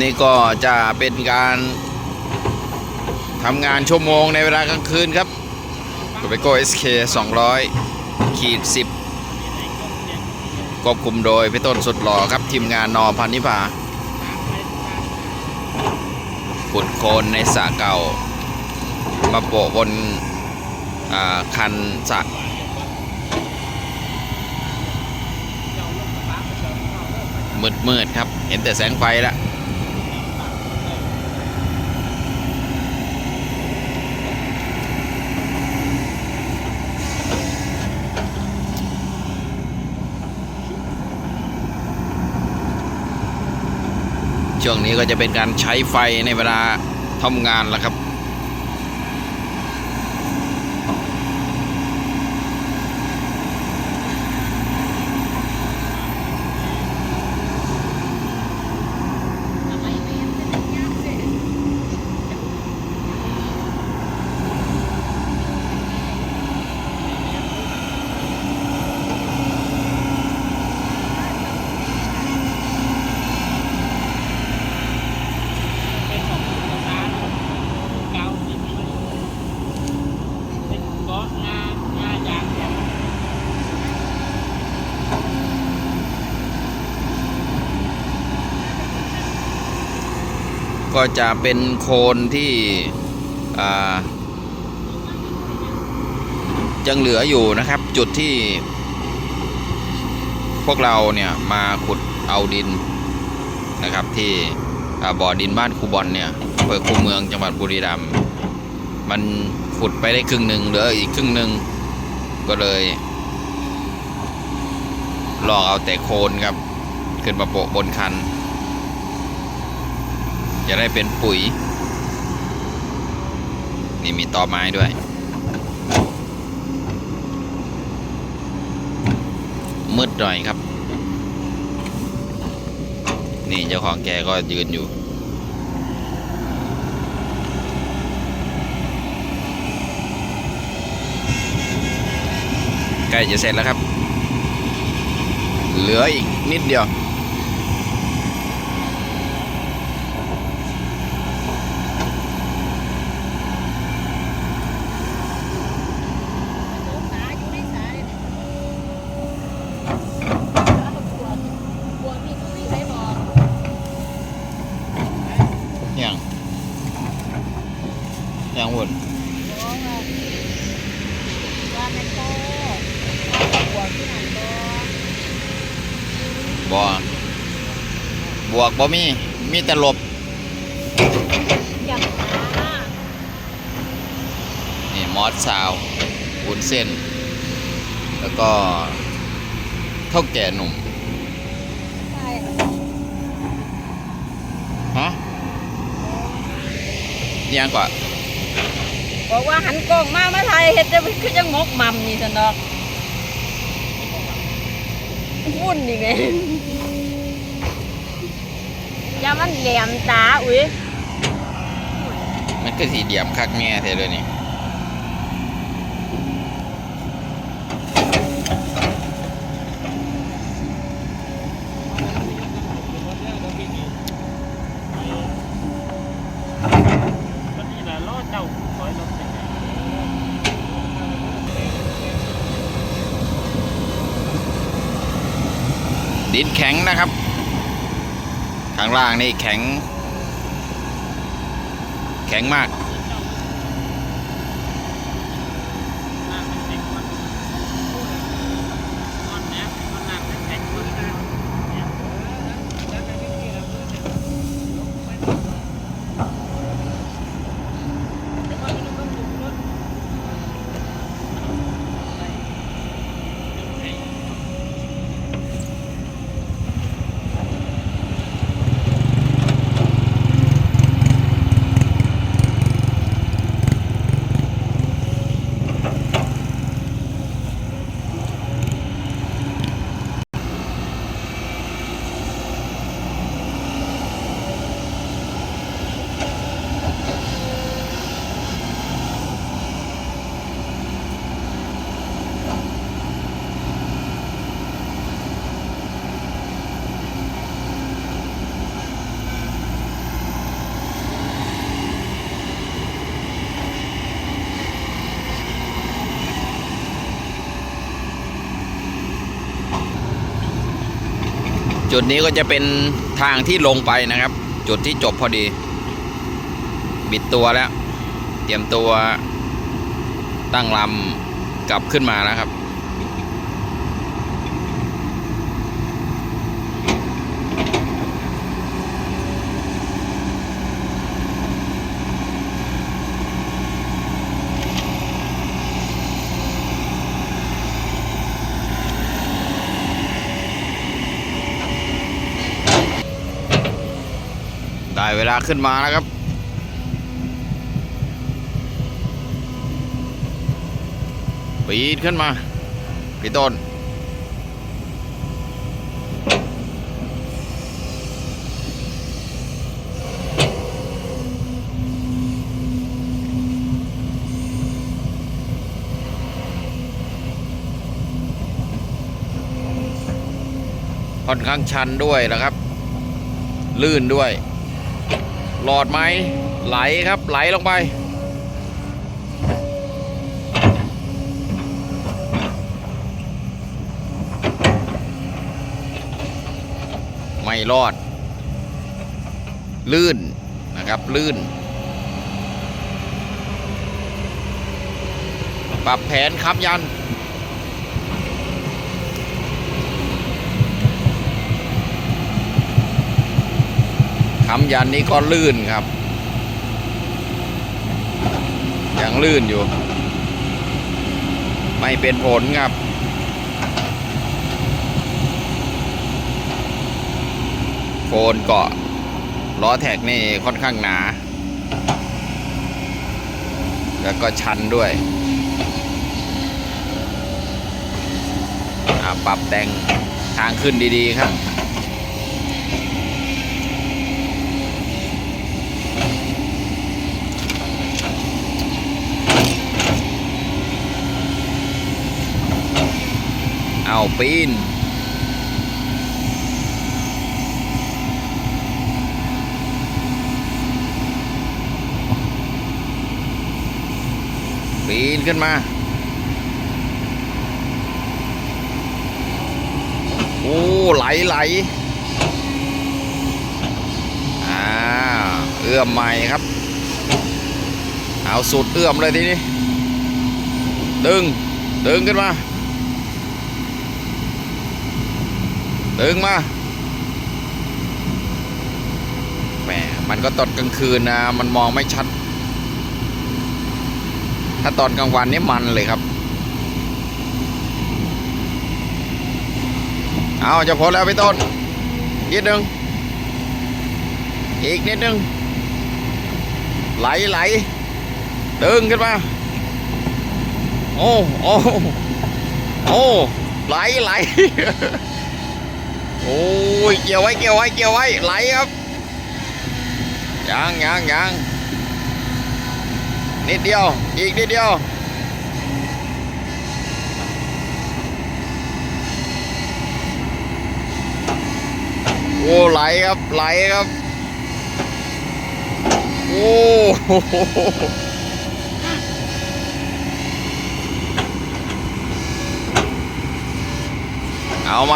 นี่ก็จะเป็นการทำงานชั่วโมงในเวลากลางคืนครับก็ไปโก้ SK 200 ขีด 10ควบคุมโดยพี่ต้นสุดหล่อครับ ทีมงานนอพันนิพาขุดโคลนในสระเก่า มาโปะบนอ่าคันสระมืดๆครับ เห็นแต่แสงไฟแล้ว ช่วงนี้ก็จะเป็นการใช้ไฟในเวลาทำงานแล้วครับ เป็นของภาษาเก่าที่มีเป็นเกาะงางายางเนี่ย ก็ จะเป็นโคนที่ยังเหลืออยู่นะครับ จุดที่ พวกเราเนี่ยมาขุดเอาดินนะครับ ที่บ่อดินบ้านคูบอลเนี่ยอำเภอคูเมืองจังหวัดบุรีรัมย์มันขุดไปได้ครึ่งหนึ่งเหลืออีกครึ่งหนึ่งก็เลยลอกเอาแต่โคนครับ ขึ้นมาโปะบนคัน จะได้เป็นปุ๋ย นี่มีตอไม้ด้วย มืดหน่อยครับ นี่เจ้าของแกก็ยืนอยู่ใกล้จะเสร็จแล้วครับ เหลืออีกนิดเดียว ยังยังวุ่น บอบวกบ่มี มีแต่ลบนี่มอสซาววุ้นเส้น แล้วก็เท่าแก่หนุ่มฮะยังกว่าบอกว่าหันกล้องมามาไทยเฮ็ดจะคือจังมกมัมนี่สันดอก วุ่นนี่ไงอย่ามันแหลมตาอุ้ยมันก็สีเดียมคักแง่เท่เลยนี่ ตอนนี้แหละล้อเจ้าถอยรถไปไหน ดินแข็งนะครับ ข้างล่างนี่แข็ง แข็งมาก หน้ามันเด็กมันอ่อนนะมันหนักมันแข็งมันหนักเนี่ยแล้วแต่ที่นี่เราเพื่อนเนี่ยลงไปเดี๋ยวว่าจะต้องดูรถไปดึงให้ น จุดนี้ก็จะเป็นทางที่ลงไปนะครับ จุดที่จบพอดี บิดตัวแล้ว เตรียมตัวตั้งลำกลับขึ้นมาแล้วครับ เวลาขึ้นมาแล้วครับ ปีดขึ้นมาพี่ต้นค่อนข้างชันด้วยนะครับ ลื่นด้วย หลอดไหมไหลครับไหลลงไป ไม่รอด ลื่นนะครับลื่น ปรับแผนค้ำยัน ค้ำยันนี้ก็ลื่นครับ ยังลื่นอยู่ ไม่เป็นผลครับโฟนเกาะล้อแท็กนี่ค่อนข้างหนา แล้วก็ชันด้วยปรับแต่งทางขึ้นดี ๆ ครับ เอาปีนปีนขึ้นมา โอ้ ไหลไหลอ่า เอื้อมใหม่ครับ เอาสุดเอื้อมเลยทีนี้ ดึง ดึงขึ้นมา ดึงมา แหม มันก็ตอนกลางคืนนะ มันมองไม่ชัด ถ้าตอนกลางวันนี่มันเลยครับ เอาจะพ้นแล้วพี่ต้น นิดนึง อีกนิดนึง ไหลไหลดึงขึ้นมา โอ้ โอ้ โอ้ ไหลไหล เกี่ยวไว้เกี่ยวไว้เกี่ยวไว้ไหลครับยังยังยังนิดเดียว อีกนิดเดียวโอ้ไหลครับไหลครับโอ้เอาไหม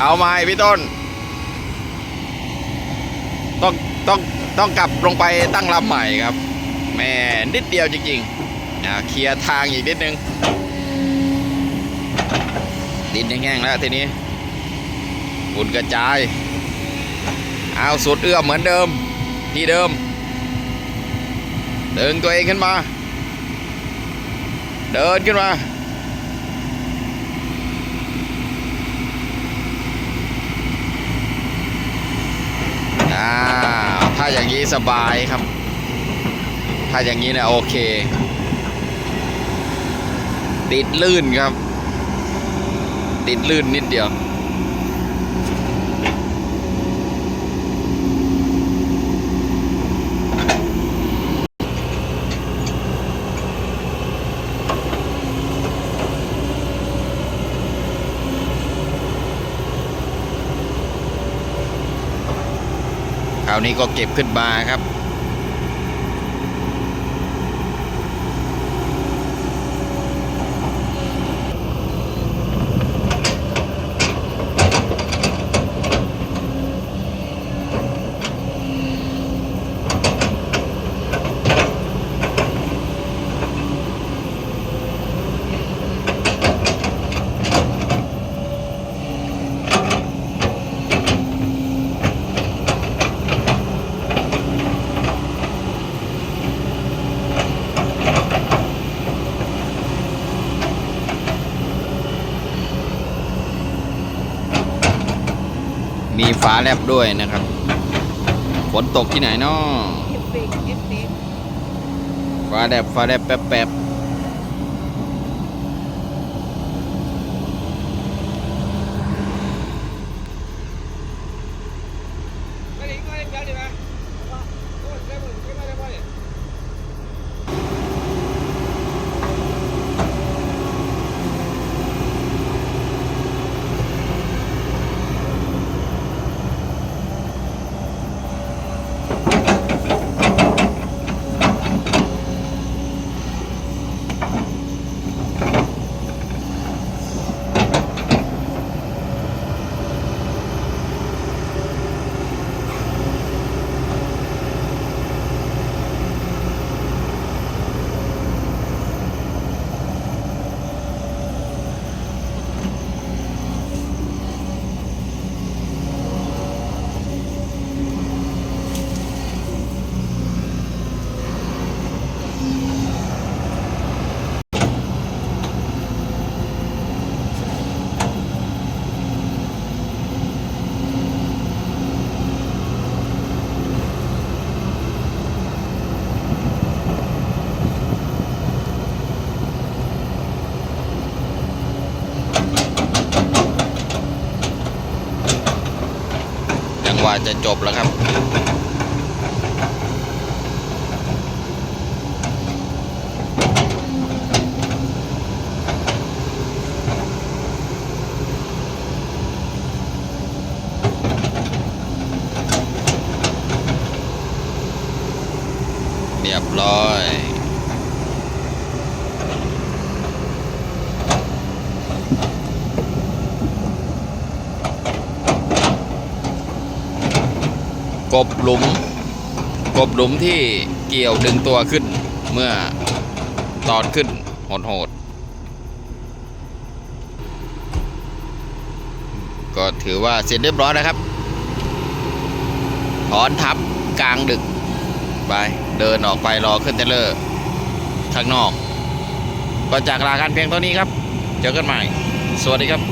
เอาไหมพี่ต้น ต้องต้องต้องกลับลงไปตั้งลำใหม่ครับแม่นิดเดียวจริงๆอ่าเคลียร์ทางอีกนิดนึง ดินแห้งๆแล้วทีนี้ฝุ่นกระจาย เอาสุดเอื้อมเหมือนเดิม ที่เดิม เดินตัวเองขึ้นมา เดินขึ้นมา อ่า ถ้า อย่างนี้สบายครับ ถ้าอย่างนี้เนี่ยโอเค ติดลื่นครับ ติดลื่นนิดเดียวาวนี้ก็เก็บขึ้นมาครับ มีฟ้าแลบด้วยนะครับ ฝนตกที่ไหนเนาะเอฟเฟกต์เอฟเฟกต์ฟ้าแลบฟ้าแลบแป๊บแป๊บ ไม่ได้ไม่ได้เจ้าดีไหมโอ้ยได้หมดได้หมดได้หมด จังหวะจะจบแล้วครับ เรียบร้อย กบหลุม กบหลุมที่เกี่ยวดึงตัวขึ้นเมื่อตอนขึ้นโหดโหดๆก็ถือว่าเสร็จเรียบร้อยนะครับ ถอนทับกลางดึก ไป เดินออกไปรอขึ้นเทเลอร์ข้างนอก ก็จากลากันเพียงเท่านี้ครับ เจอกันใหม่ สวัสดีครับ